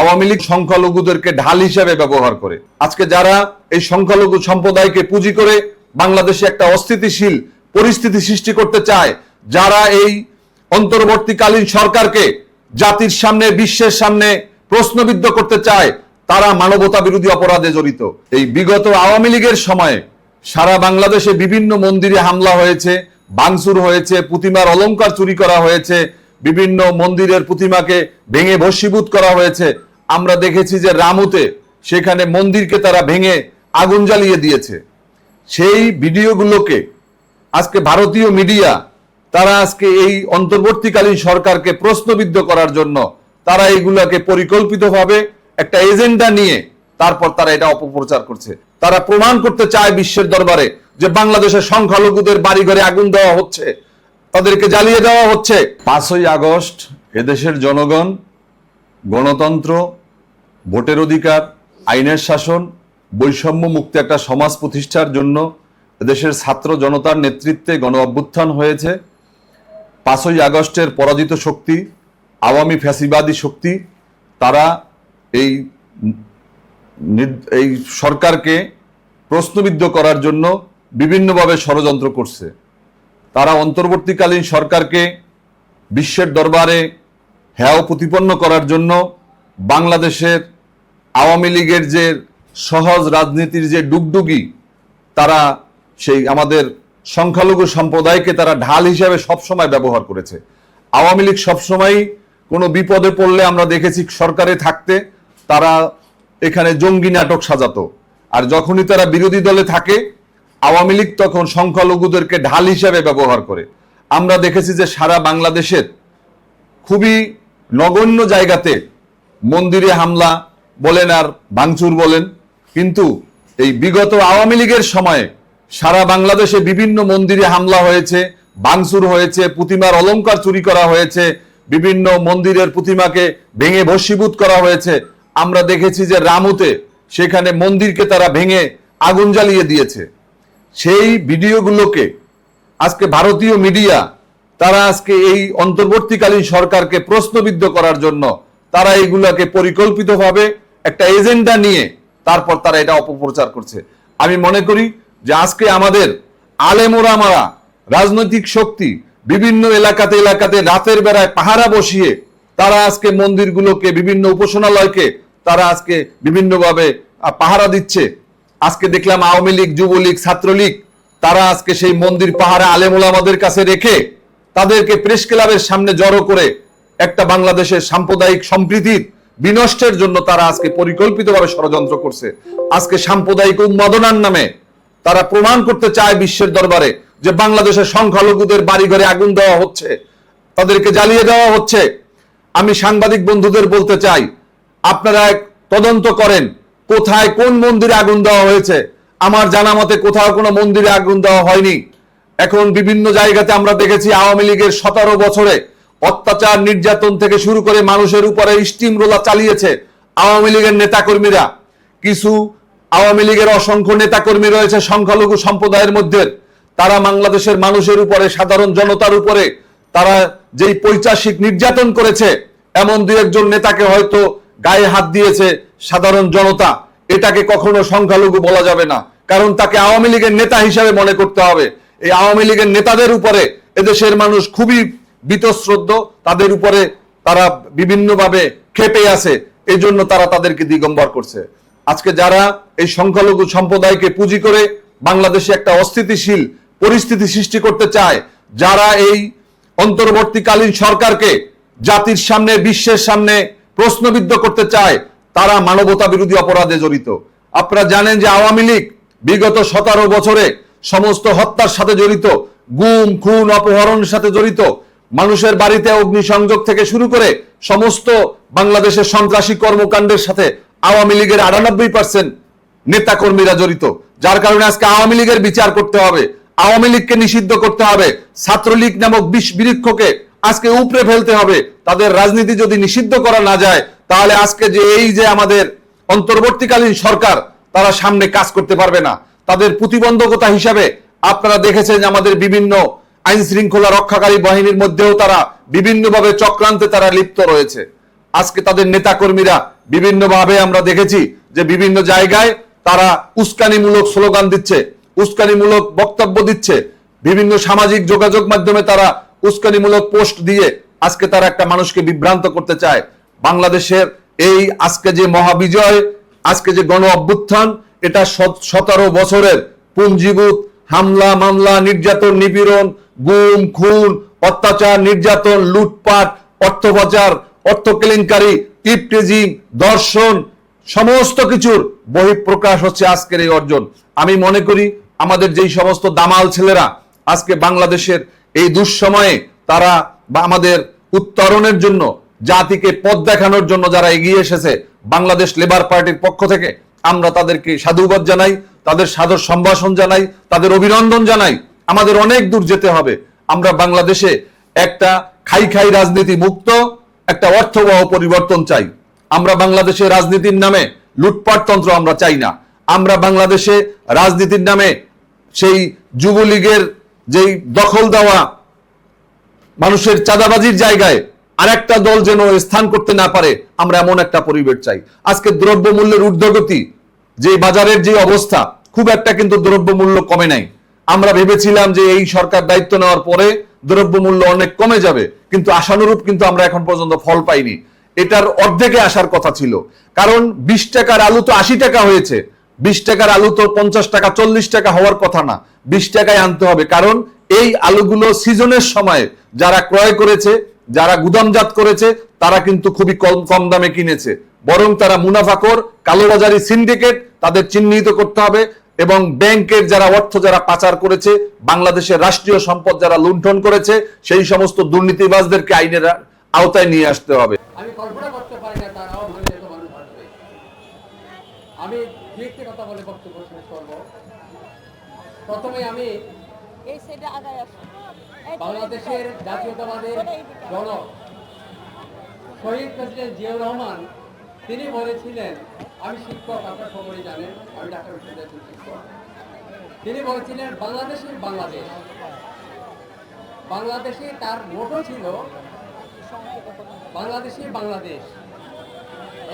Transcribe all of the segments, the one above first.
আওয়ামী লীগ সংখ্যালঘুদেরকে ঢাল হিসাবে ব্যবহার করে। আজকে যারা এই সংখ্যালঘু সম্প্রদায়কে পুঁজি করে বাংলাদেশে একটা অস্থিতিশীল পরিস্থিতি সৃষ্টি করতে চায়, যারা এই অন্তর্বর্তীকালীন সরকারকে জাতির সামনে, বিশ্বের সামনে প্রশ্নবিদ্ধ করতে চায়, তারা মানবতা বিরোধী অপরাধে জড়িত। এই বিগত আওয়ামী লীগের সময়ে সারা বাংলাদেশে বিভিন্ন মন্দিরে হামলা হয়েছে বাংসুর হয়েছে, প্রতিমার অলংকার চুরি করা হয়েছে, বিভিন্ন মন্দিরের প্রতিমাকে ভেঙে ভস্মীভূত করা হয়েছে। আমরা দেখেছি যে রামুতে সেখানে মন্দিরকে তারা ভেঙে আগুন জ্বালিয়ে দিয়েছে। সেই ভিডিওগুলোকে আজকে ভারতীয় মিডিয়া, তারা আজকে এই অন্তর্বর্তীকালীন সরকারকে প্রশ্নবিদ্ধ করার জন্য তারা এইগুলোকে পরিকল্পিতভাবে একটা এজেন্ডা নিয়ে তারপর তারা এটা অপপ্রচার করছে। তারা প্রমাণ করতে চায় বিশ্বের দরবারে যে বাংলাদেশের সংখ্যালঘুদের বাড়িঘরে আগুন দেওয়া হচ্ছে, তাদেরকে জ্বালিয়ে দেওয়া হচ্ছে। পাঁচই আগস্ট এদেশের জনগণ, গণতন্ত্র ভোটের অধিকার, আইনের শাসন, বৈষম্য মুক্ত একটা সমাজ প্রতিষ্ঠার জন্য দেশের ছাত্র জনতার নেতৃত্বে গণ অভ্যুত্থান হয়েছে। পাঁচই আগস্টের পরাজিত শক্তি, আওয়ামী ফ্যাসিবাদী শক্তি, তারা এই এই সরকারকে প্রশ্নবিদ্ধ করার জন্য বিভিন্নভাবে ষড়যন্ত্র করছে। তারা অন্তর্বর্তীকালীন সরকারকে বিশ্বের দরবারে হ্যাও প্রতিপন্ন করার জন্য বাংলাদেশের আওয়ামী লীগের যে সহজ রাজনীতির যে ডুগডুগি, তারা সেই আমাদের সংখ্যালঘু সম্প্রদায়কে তারা ঢাল হিসাবে সবসময় ব্যবহার করেছে। আওয়ামী লীগ সবসময় কোনো বিপদে পড়লে আমরা দেখেছি সরকারে থাকতে তারা এখানে জঙ্গি নাটক সাজাতো। আর যখনই তারা বিরোধী দলে থাকে, আওয়ামী লীগ তখন সংখ্যালঘুদেরকে ঢাল হিসাবে ব্যবহার করে। আমরা দেখেছি যে সারা বাংলাদেশের খুবই নগণ্য জায়গাতে মন্দিরে হামলা বলেন আর ভাঙচুর বলেন। কিন্তু এই বিগত আওয়ামী লীগের সময়ে সারা বাংলাদেশে বিভিন্ন মন্দিরে হামলা হয়েছে ভাঙচুর হয়েছে, প্রতিমার অলংকার চুরি করা হয়েছে, বিভিন্ন মন্দিরের প্রতিমাকে ভেঙে ভস্মীভূত করা হয়েছে। আমরা দেখেছি যে রামুতে সেখানে মন্দিরকে তারা ভেঙে আগুন জ্বালিয়ে দিয়েছে। সেই ভিডিওগুলোকে আজকে ভারতীয় মিডিয়া, তারা আজকে এই অন্তর্বর্তীকালীন সরকারকে প্রশ্নবিদ্ধ করার জন্য তারা এইগুলোকে পরিকল্পিতভাবে একটা এজেন্ডা নিয়ে তারপর তারা এটা অপপ্রচার করছে। আমি মনে করি যে আজকে আমাদের আলেমোরামারা, রাজনৈতিক শক্তি, বিভিন্ন এলাকাতে এলাকাতে রাতের বেলায় পাহারা বসিয়ে তারা আজকে মন্দিরগুলোকে, বিভিন্ন উপাসনালয়কে তারা আজকে বিভিন্নভাবে পাহারা দিচ্ছে। আজকে দেখলাম আওয়ামী লীগ, যুবলীগ, ছাত্রলীগ, তারা আজকে সেই মন্দির পাহারা আলেমুল আমাদের কাছে রেখে তাদেরকে প্রেস ক্লাবের সামনে জড়ো করে একটা বাংলাদেশের সাম্প্রদায়িক সম্প্রীতির বিনষ্টের জন্য তারা আজকে পরিকল্পিতভাবে ষড়যন্ত্র করছে। আজকে সাম্প্রদায়িক উন্মাদনার নামে তারা প্রমাণ করতে চায় বিশ্বের দরবারে যে বাংলাদেশের সংখ্যালঘুদের বাড়িঘরে আগুন দেওয়া হচ্ছে, তাদেরকে জ্বালিয়ে দেওয়া হচ্ছে। আমি সাংবাদিক বন্ধুদের বলতে চাই, আপনারা এক তদন্ত করেন, কোথায় কোন মন্দিরে আগুন দেওয়া হয়েছে? আমার জানা মতে কোথাও কোনো মন্দিরে আগুন দেওয়া হয়নি। এখন বিভিন্ন জায়গাতে আমরা দেখেছি আওয়ামী লীগের সতেরো বছরে অত্যাচার নির্যাতন থেকে শুরু করে মানুষের উপরে স্টিম রোলা চালিয়েছে আওয়ামী লীগের নেতাকর্মীরা। কিছু আওয়ামী লীগের অসংখ্য নেতাকর্মী রয়েছে সংখ্যালঘু সম্প্রদায়ের মধ্যে। তারা বাংলাদেশের মানুষের উপরে, সাধারণ জনতার উপরে, তারা যেই পৈচাসিক নির্যাতন করেছে, এমন দু একজন নেতাকে হয়তো গায়ে হাত দিয়েছে সাধারণ জনতা। এটাকে কখনো সংখ্যালঘু বলা যাবে না। কারণ তাকে আওয়ামী লীগের নেতা হিসাবে মনে করতে হবে। এই আওয়ামী লীগের নেতাদের উপরে এদেশের মানুষ খুবই বীতশ্রদ্ধ, তাদের উপরে তারা বিভিন্নভাবে খেপে আছে এই জন্য তারা তাদেরকে দিগম্বর করছে। আজকে যারা এই সংখ্যালঘু সম্প্রদায়কে পুঁজি করে বাংলাদেশে একটা অস্থিতিশীল পরিস্থিতি সৃষ্টি করতে চায়, যারা এই অন্তর্বর্তীকালীন সরকারকে জাতির সামনে, বিশ্বের সামনে প্রশ্নবিদ্ধ করতে চায়, তারা মানবতা বিরোধী অপরাধে জড়িত। আপনারা জানেন যে আওয়ামী লীগ বিগত সতেরো বছরে সমস্ত হত্যার সাথে জড়িত, গুম, খুন, অপহরণের সাথে জড়িত মানুষের বাড়িতে অগ্নিসংযোগ থেকে শুরু করে সমস্ত বাংলাদেশের সন্ত্রাসী কর্মকাণ্ডের সাথে আওয়ামী লীগের আটানব্বই পার্সেন্ট নেতা কর্মীরা জড়িত। যার কারণে আজকে আওয়ামী লীগের বিচার করতে হবে। আওয়ামী লীগকে নিষিদ্ধ করতে হবে। ছাত্রলীগ নামক বিষ বৃক্ষকে আজকে উপড়ে ফেলতে হবে। তাদের রাজনীতি যদি নিষিদ্ধ করা না যায়, তাহলে আজকে যে এই যে আমাদের অন্তর্বর্তীকালীন সরকার, তারা সামনে কাজ করতে পারবে না। তাদের প্রতিবন্ধকতা হিসাবে আপনারা দেখেছেন আমাদের বিভিন্ন আইন শৃঙ্খলা রক্ষাকারী বাহিনীর মধ্যেও তারা বিভিন্নভাবে চক্রান্তে তারা লিপ্ত রয়েছে। আজকে তাদের নেতাকর্মীরা বিভিন্নভাবে আমরা দেখেছি যে বিভিন্ন জায়গায় তারা উস্কানিমূলক স্লোগান দিচ্ছে, উস্কানিমূলক বক্তব্য দিচ্ছে, বিভিন্ন সামাজিক যোগাযোগ মাধ্যমে তারা উস্কানিমূলক পোস্ট দিয়ে আজকে তারা একটা মানুষকে বিভ্রান্ত করতে চায়। বাংলাদেশের এই আজকে যে মহাবিজয়, আজকে যে গণ অভ্যুত্থান, এটা সত- সতেরো বছরের পুঞ্জীভূত হামলা, মামলা, নির্যাতন, নিপীড়ন, গুম, খুন, অত্যাচার, নির্যাতন, লুটপাট, অর্থ পাচার, অর্থ কেলেঙ্কারি টিপটেজিং দর্শন সমস্ত কিছুর বহিঃপ্রকাশ হচ্ছে আজকের এই অর্জন। আমি মনে করি আমাদের যেই সমস্ত দামাল ছেলেরা আজকে বাংলাদেশের এই দুঃসময়ে তারা বা আমাদের উত্তরণের জন্য, জাতিকে পথ দেখানোর জন্য যারা এগিয়ে এসেছে, বাংলাদেশ লেবার পার্টির পক্ষ থেকে আমরা তাদেরকে সাধুবাদ জানাই। তাদের সাদর সম্ভাষণ জানাই, তাদের অভিনন্দন জানাই, আমাদের অনেক দূর যেতে হবে। আমরা বাংলাদেশে একটা খাই খাই রাজনীতি মুক্ত, একটা অর্থবহ পরিবর্তন চাই। আমরা বাংলাদেশে রাজনীতির নামে লুটপাট তন্ত্র আমরা চাই না। আমরা বাংলাদেশে রাজনীতির নামে সেই যুবলীগের যেই দখল দেওয়া মানুষের চাঁদাবাজির জায়গায় আরেকটা দল যেন স্থান করতে না পারে, আমরা এমন একটা পরিবেশ চাই। আজকে দ্রব্য মূল্যের ঊর্ধ্বগতি, যে বাজারের যে অবস্থা খুব একটা কিন্তু দ্রব্য মূল্য কমে নাই। আমরা ভেবেছিলাম যে এই সরকার দায়িত্ব নেওয়ার পরে দ্রব্য মূল্য অনেক কমে যাবে, কিন্তু আশানুরূপ কিন্তু আমরা এখন পর্যন্ত ফল পাইনি। এটার অর্ধেকে আসার কথা ছিল। কারণ বিশ টাকার আলু তো আশি টাকা হয়েছে। বিশ টাকার আলু তো পঞ্চাশ টাকা, চল্লিশ টাকা হওয়ার কথা না। বিশ টাকায় আনতে হবে। কারণ এই আলুগুলো সিজনের সময় যারা ক্রয় করেছে, যারা গুদামজাত করেছে, তারা কিন্তু খুবই কম কম দামে কিনেছে। বরং তারা মুনাফাকর কালোবাজারি সিন্ডিকেট তাদের চিহ্নিত করতে হবে এবং ব্যাংকের যারা অর্থ যারা পাচার করেছে বাংলাদেশের রাষ্ট্রীয় সম্পদ যারা লুণ্ঠন করেছে সেই সমস্ত দুর্নীতিবাজদেরকে আইনের আওতায় নিয়ে আসতে হবে। আমি কল্পনা করতে পারি না তারাও এত মানুষ আসবে আমি দু একটি কথা বলে বক্তব্য শেষ করব। প্রথমে আমি এই সাইডে আগায় বাংলাদেশের জাতীয়তাবাদের জনক শহীদ প্রেসিডেন্ট জিয়াউর রহমান তিনি বলেছিলেন আমি শিক্ষক, আপনার খবরই জানেন, আমি বিশ্ববিদ্যালয়ের শিক্ষক। তিনি বলেছিলেন বাংলাদেশের বাংলাদেশ। বাংলাদেশে তার মোটো ছিল বাংলাদেশি বাংলাদেশ।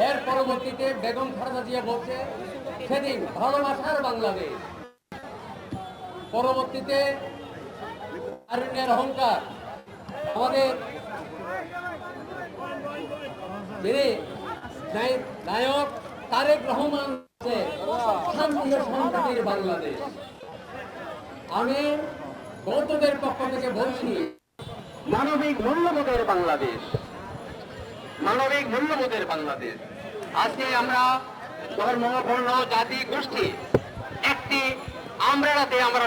এর পরবর্তীতে বেগম খালেদা জিয়া বলছে, সেদিন ভালোবাসার বাংলাদেশ। পরবর্তীতে তারুণ্যের অহংকার। আমাদের নায়ক তারেক রহমান বাংলাদেশ। আমি বৌদ্ধদের পক্ষ থেকে বলছি, মানবিক মূল্যবোধের বাংলাদেশ, মানবিক মূল্যবোধের বাংলাদেশ। আজকে আমরা ধর্ম, বর্ণ, জাতি, গোষ্ঠী একটি আমরাতে আমরা